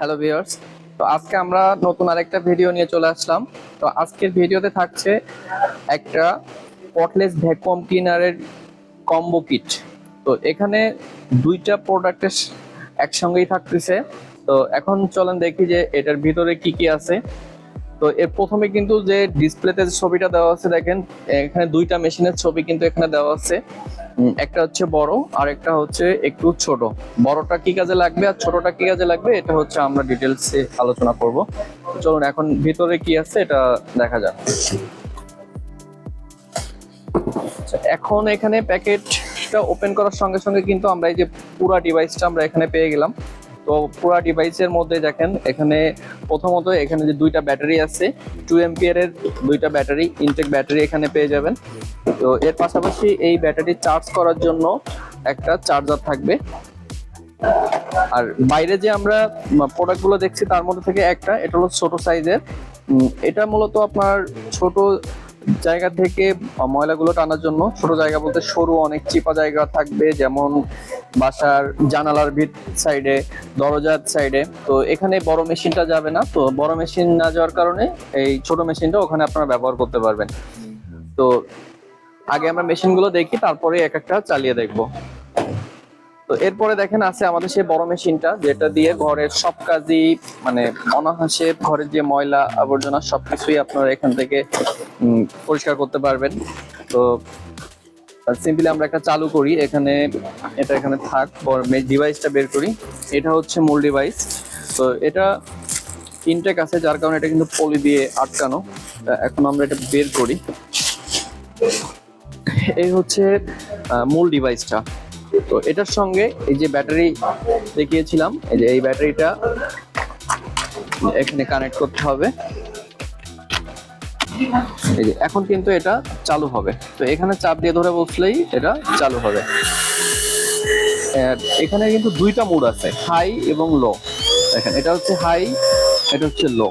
Hello viewers তো আজকে আমরা নতুন আরেকটা ভিডিও নিয়ে চলে আসলাম। তো আজকের ভিডিওতে থাকছে একটা পটলেস ভ্যাকুয়াম ক্লিনারের কম্বো কিট তো এখানে দুইটা প্রোডাক্টের একসঙ্গেই থাকতেছে। তো এখন চলেন দেখি যে এটার ভিতরে কি কি আছে। তো এর প্রথমে কিন্তু যে ডিসপ্লেতে ছবিটা দেওয়া আছে দেখেন, এখানে দুইটা মেশিনের ছবি কিন্তু এখানে দেওয়া আছে। একটা হচ্ছে বড় আর একটা হচ্ছে একটু ছোট। বড়টা কি কাজে লাগবে আর ছোটটা কি কাজে লাগবে এটা হচ্ছে আমরা ডিটেলসে আলোচনা করব। চলুন এখন ভিতরে কি আছে এটা দেখা যাক। আচ্ছা, এখন এখানে প্যাকেটটা ওপেন করার সঙ্গে সঙ্গে কিন্তু আমরা এই যে পুরা ডিভাইসটা আমরা এখানে পেয়ে গেলাম। তো পুরা ডিভাইসের মধ্যে দেখেন, এখানে প্রথমত এখানে যে দুইটা ব্যাটারি আছে টু এমপিয়ার এর দুইটা ব্যাটারি ইনটেক ব্যাটারি এখানে পেয়ে যাবেন। তো এর পাশাপাশি এই ব্যাটারি চার্জ করার জন্য একটা চার্জার থাকবে। আর বাইরে যে আমরা প্রোডাক্টগুলো দেখছি, তার মধ্যে থেকে একটা, এটা হলো ছোট সাইজের এটা মূলত আপনার ছোট জায়গা থেকে ময়লাগুলো টানার জন্য ছোট জায়গা বলতে সরু অনেক চিপা জায়গা থাকবে, যেমন বাসার জানালার ভিত সাইডে দরজার সাইডে তো এখানে বড় মেশিনটা যাবে না, তো বড় মেশিন না যাওয়ার কারণে এই ছোট মেশিনটা ওখানে আপনারা ব্যবহার করতে পারবেন। তো আগে আমরা মেশিনগুলো দেখি, তারপরে এক একটা চালিয়ে দেখব। তো এরপরে দেখেন আছে আমাদের সেই বড় মেশিনটা, যেটা দিয়ে ঘরের সব কাজই মানে অনাহাসে ঘরের যে ময়লা আবর্জনা সবকিছুই আপনারা এখান থেকে পরিষ্কার করতে পারবেন। তো সিম্পলি আমরা একটা চালু করি, এখানে, এটা এখানে থাক ডিভাইসটা বের করি। এটা হচ্ছে মূল ডিভাইস। তো এটা ইনটেক আছে, যার কারণে এটা কিন্তু পলি দিয়ে আটকানো। এখন আমরা এটা বের করি। এই হচ্ছে মূল ডিভাইসটা। তো এটার সঙ্গে এই যে ব্যাটারি দেখিয়েছিলাম, এই যে এই ব্যাটারিটা এখানে কানেক্ট করতে হবে। এই যে এখন কিন্তু এটা চালু হবে। তো এখানে চাপ দিয়ে ধরে বসলেই এটা চালু হবে। এখানে কিন্তু দুইটা মোড আছে, হাই এবং লো। দেখেন, এটা হচ্ছে হাই, এটা হচ্ছে লো।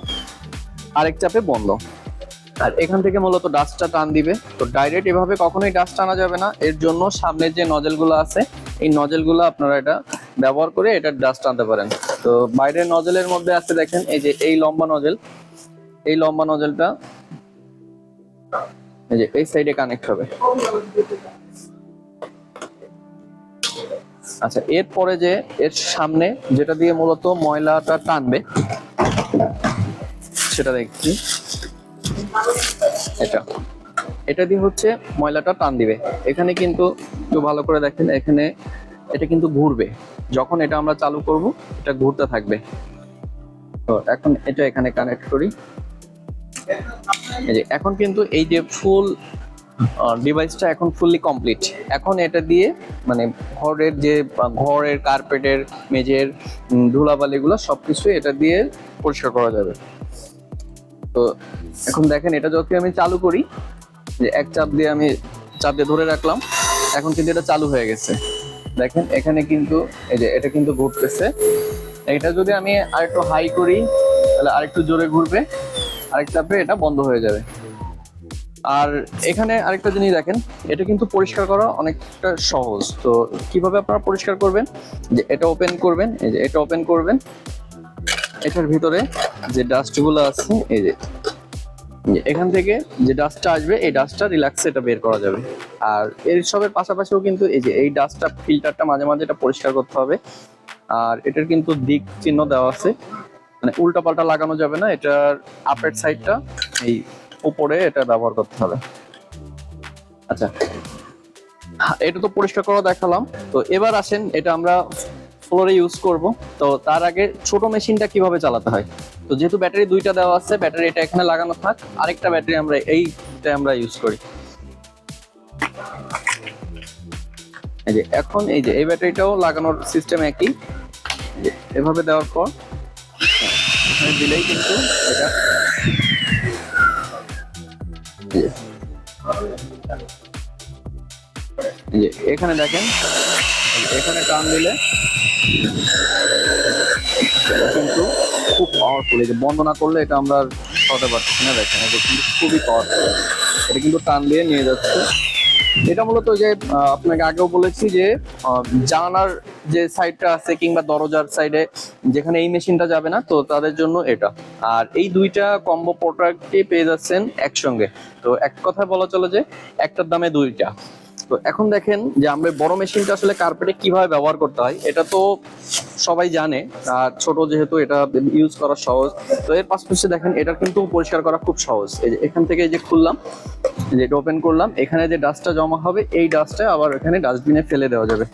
আরেক চাপে বন্ধ। আর এখান থেকে মূলত ডাস্টটা টান দিবে। তো ডাইরেক্ট এভাবে কখনোই ডাস্ট টানা যাবে না। এর জন্য সামনের যে নজেলগুলো আছে, এই নজেলগুলো আপনারা এটা ব্যবহার করে এটা ডাস্ট টানতে পারেন। তো বাইরের নজেলের মধ্যে আছে দেখেন, এই যে এই লম্বা নজেল এই লম্বা নজেলটা এই যে এই সাইডে কানেক্ট হবে। আচ্ছা এরপরে যে এর সামনে যেটা দিয়ে মূলত ময়লাটা টানবে, সেটা দেখছি। এটা। এটা দিয়ে হচ্ছে ময়লাটা টান দিবে। এখানে কিন্তু একটু ভালো করে দেখেন, এখানে এটা কিন্তু ঘুরবে। যখন এটা আমরা চালু করব, এটা ঘুরতে থাকবে। তো এখন এটা এখানে কানেক্ট করি। এই যে, এখন কিন্তু এই যে ফুল ডিভাইসটা এখন ফুললি কমপ্লিট এখন এটা দিয়ে মানে ঘরের যে ঘরের কার্পেটের মেঝের ধুলাবালিগুলো সবকিছু এটা দিয়ে পরিষ্কার করা যাবে। তো এখন দেখেন, এটা যখন আমি চালু করি, যে এক চাপ দিয়ে আমি চাপ দিয়ে ধরে রাখলাম, এখন কিন্তু এটা চালু হয়ে গেছে। দেখেন, এখানে কিন্তু, এই যে এটা কিন্তু ঘুরতেছে। এটা যদি আমি আরেকটু হাই করি, তাহলে আরেকটু জোরে ঘুরবে, আরেক চাপে এটা বন্ধ হয়ে যাবে। আর এখানে আরেকটা জিনিস দেখেন, এটা কিন্তু পরিষ্কার করা অনেকটা সহজ। তো কীভাবে আপনারা পরিষ্কার করবেন? যে এটা ওপেন করবেন, এই যে এটা ওপেন করবেন এটার ভিতরে যে ডাস্টগুলো আছে, এই যে এখান থেকে যে ডাস্টটা আসবে, এই ডাস্টটা রিল্যাক্সে এটা বের করা যাবে। আর এর সবের পাশাপাশিও কিন্তু এই যে, এই ডাস্টটা ফিল্টারটা মাঝে মাঝে এটা পরিষ্কার করতে হবে। আর এটার কিন্তু দিক চিহ্ন দেওয়া আছে। মানে উল্টা পাল্টা লাগানো যাবে না, এটার আপের সাইডটা এই উপরে এটা ব্যবহার করতে হবে। আচ্ছা এটা তো পরিষ্কার করা দেখালাম। তো এবার আসেন, এটা আমরা ফ্লোরে ইউজ করব। তো তার আগে ছোট মেশিনটা কীভাবে চালাতে হয়? তো যেহেতু ব্যাটারি দুইটা দেওয়া আছে, ব্যাটারি এটা এখানে লাগানো থাক। আরেকটা ব্যাটারি আমরা এইটা আমরা ইউজ করি। এই যে এখন এই যে, এই ব্যাটারিটাও লাগানোর সিস্টেম একই। এভাবে দেওয়ার পর এখানে দিলেই কিন্তু এটা এখানে দেখেন। এখানে টান দিলে কিন্তু খুব পাওয়ারফুল এই যে বন্ধ না করলে এটা আমরা সরাতে পারতেছি না, দেখেন এটা কিন্তু খুবই পাওয়ারফুল এটা কিন্তু টান দিয়ে নিয়ে যাচ্ছে। এটা মূলত যে আপনাকে আগেও বলেছি যে জানালার যে সাইডটা আছে কিংবা দরজার সাইডে যেখানে এই মেশিনটা যাবে না, তো তাদের জন্য এটা। আর এই দুইটা কম্বো প্রোডাক্টই পেয়ে যাচ্ছেন একসঙ্গে। তো এক কথা বলা চলে যে, একটার দামে দুইটা। তো এখন দেখেন যে আমরা বড় মেশিনটা আসলে কার্পেটে কীভাবে ব্যবহার করতে হয়, এটা তো সবাই জানে। আর ছোট যেহেতু এটা ইউজ করা সহজ। তো এর পাশাপাশি দেখেন, এটা কিন্তু পরিষ্কার করা খুব সহজ। এই যে এখান থেকে যে খুললাম যে ওপেন করলাম, এখানে যে ডাস্টটা জমা হবে, এই ডাস্টটা আবার এখানে ডাস্টবিনে ফেলে দেওয়া যাবে।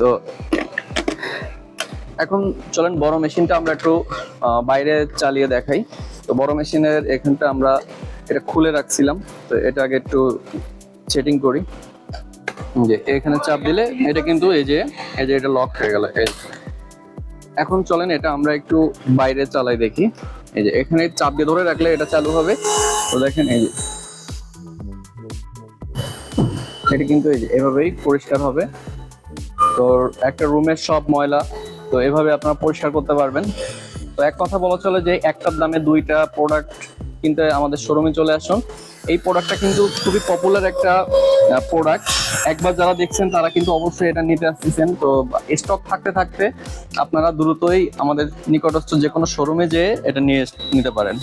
তো এখন চলেন, বড় মেশিনটা আমরা একটু বাইরে চালিয়ে দেখাই। তো বড় মেশিনের এখানটা আমরা এটা খুলে রাখছিলাম। তো এটা আগে একটু সেটিং করি। যে এখানে চাপ দিলে এটা কিন্তু এই যে এই যে এটা লক হয়ে গেল, এই এখন চলেন এটা আমরা একটু বাইরে চালাই দেখি। এই যে এখানে চাপ দিয়ে ধরে রাখলে এটা চালু হবে। তো দেখেন এই যে। এটা কিন্তু এই যে এভাবেই পরিষ্কার হবে। তো একটা রুমের সব ময়লা, তো এভাবে আপনারা পরিষ্কার করতে পারবেন। তো এক কথা বলা চলে যে একটার দামে দুইটা প্রোডাক্ট কিনতে আমাদের শোরুমে চলে আসুন। এই প্রোডাক্টটা কিন্তু খুবই পপুলার একটা প্রোডাক্ট একবার যারা দেখছেন, তারা কিন্তু অবশ্যই এটা নিতে আসতেছেন। তো স্টক থাকতে থাকতে আপনারা দ্রুতই আমাদের নিকটস্থ যে কোনো শোরুমে যেয়ে এটা নিয়ে নিতে পারেন।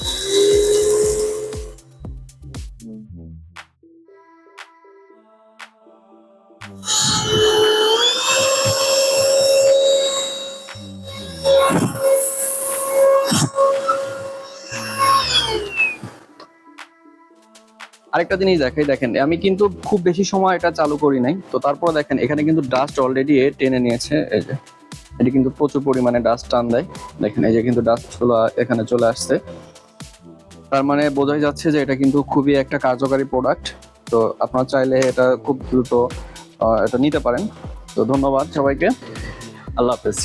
আরেকটা জিনিস দেখাই, দেখেন, আমি কিন্তু খুব বেশি সময় এটা চালু করি নাই। তো তারপর দেখেন, এখানে কিন্তু ডাস্ট অলরেডি এ টেনে নিয়েছে, এই যে। এটা কিন্তু প্রচুর পরিমাণে ডাস্ট টান দেয়। দেখেন, এই যে কিন্তু ডাস্টগুলো এখানে চলে আসছে। তার মানে বোঝাই যাচ্ছে যে এটা কিন্তু খুবই একটা কার্যকারী প্রোডাক্ট তো আপনারা চাইলে এটা খুব দ্রুত এটা নিতে পারেন। তো ধন্যবাদ সবাইকে। আল্লাহ হাফেজ।